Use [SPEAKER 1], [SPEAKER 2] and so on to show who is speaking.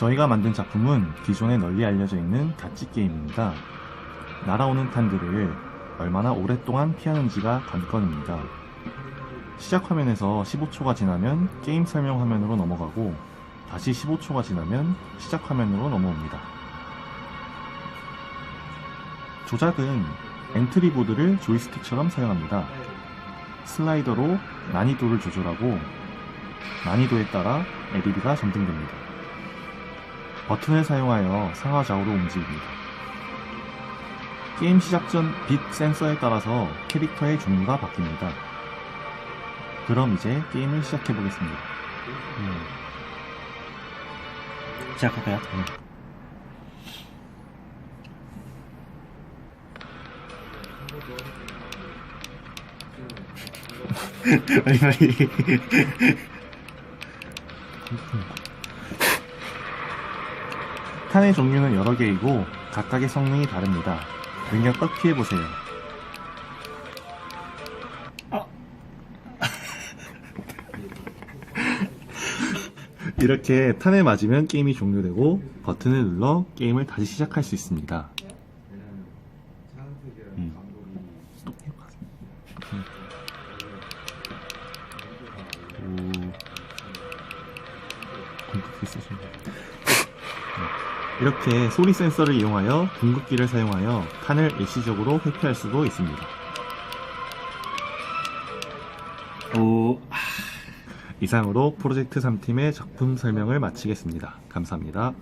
[SPEAKER 1] 저희가 만든 작품은 기존에 널리 알려져 있는 다찌 게임입니다. 날아오는 탄들을 얼마나 오랫동안 피하는지가 관건입니다. 시작 화면에서 15초가 지나면 게임 설명 화면으로 넘어가고 다시 15초가 지나면 시작 화면으로 넘어옵니다. 조작은 엔트리 보드를 조이스틱처럼 사용합니다. 슬라이더로 난이도를 조절하고 난이도에 따라 LED가 점등됩니다. 버튼을 사용하여 상하 좌우로 움직입니다. 게임 시작 전 빛 센서에 따라서 캐릭터의 종류가 바뀝니다. 그럼 이제 게임을 시작해 보겠습니다.
[SPEAKER 2] 시작할까요? 빨리 빨리
[SPEAKER 1] 탄의 종류는 여러 개이고 각각의 성능이 다릅니다. 능력껏 피해 보세요. 이렇게 탄에 맞으면 게임이 종료되고 버튼을 눌러 게임을 다시 시작할 수 있습니다. 음. 오. 쓰시네. 이렇게 소리 센서를 이용하여 궁극기를 사용하여 탄을 일시적으로 회피할 수도 있습니다.
[SPEAKER 2] 오
[SPEAKER 1] 이상으로 프로젝트 3팀의 작품 설명을 마치겠습니다. 감사합니다.